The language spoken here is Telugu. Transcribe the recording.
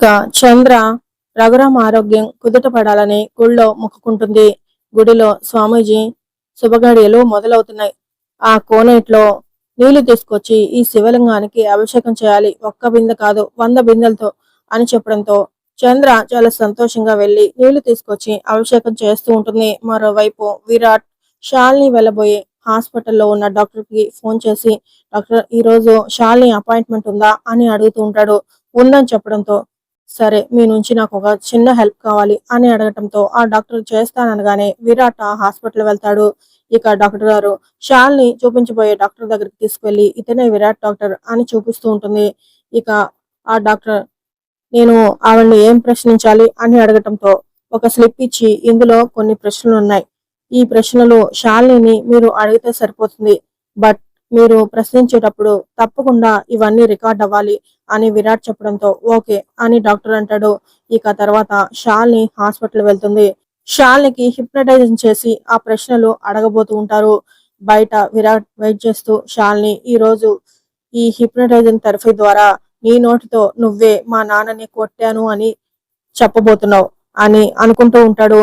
ఇక చంద్ర రఘురామ ఆరోగ్యం కుదుట పడాలని గుళ్ళో మొక్కుకుంటుంది. గుడిలో స్వామీజీ శుభగడియలు మొదలవుతున్నాయి. ఆ కోనేట్లో నీళ్ళు తీసుకొచ్చి ఈ శివలింగానికి అభిషేకం చేయాలి. ఒక్క బిందె కాదు వంద బిందెలతో అని చెప్పడంతో చంద్ర చాలా సంతోషంగా వెళ్ళి నీళ్ళు తీసుకొచ్చి అభిషేకం చేస్తూ ఉంటుంది. మరోవైపు విరాట్ షాల్ని వెళ్ళబోయి హాస్పిటల్లో ఉన్న డాక్టర్కి ఫోన్ చేసి డాక్టర్ ఈ రోజు షాల్ని అపాయింట్మెంట్ ఉందా? అని అడుగుతూ ఉంటాడు. ఉందని చెప్పడంతో సరే మీ నుంచి నాకు ఒక చిన్న హెల్ప్ కావాలి అని అడగటంతో ఆ డాక్టర్ చేస్తాననగానే విరాట్ ఆ హాస్పిటల్ వెళ్తాడు. ఇక డాక్టర్ గారు షాల్ని చూపించబోయే డాక్టర్ దగ్గరికి తీసుకెళ్ళి ఇతనే విరాట్ డాక్టర్ అని చూపిస్తూ ఉంటుంది. ఇక ఆ డాక్టర్ నేను ఆవిడని ఏం ప్రశ్నించాలి? అని అడగటంతో ఒక స్లిప్ ఇచ్చి ఇందులో కొన్ని ప్రశ్నలు ఉన్నాయి. ఈ ప్రశ్నలు షాలిని మీరు అడిగితే సరిపోతుంది. బట్ మీరు ప్రశ్నించేటప్పుడు తప్పకుండా ఇవన్నీ రికార్డ్ అవ్వాలి అని విరాట్ చెప్పడంతో ఓకే అని డాక్టర్ అంటాడు. ఇక తర్వాత షాల్ని హాస్పిటల్ వెళ్తుంది. షాల్నికి హిప్నటైజింగ్ చేసి ఆ ప్రశ్నలు అడగబోతూ ఉంటారు. బయట విరాట్ వెయిట్ చేస్తూ షాల్ని ఈ రోజు ఈ హిప్నటైజింగ్ థెరపీ ద్వారా నీ నోటితో నువ్వే మా నాన్నని కొట్టాను అని చెప్పబోతున్నావు అని అనుకుంటూ ఉంటాడు.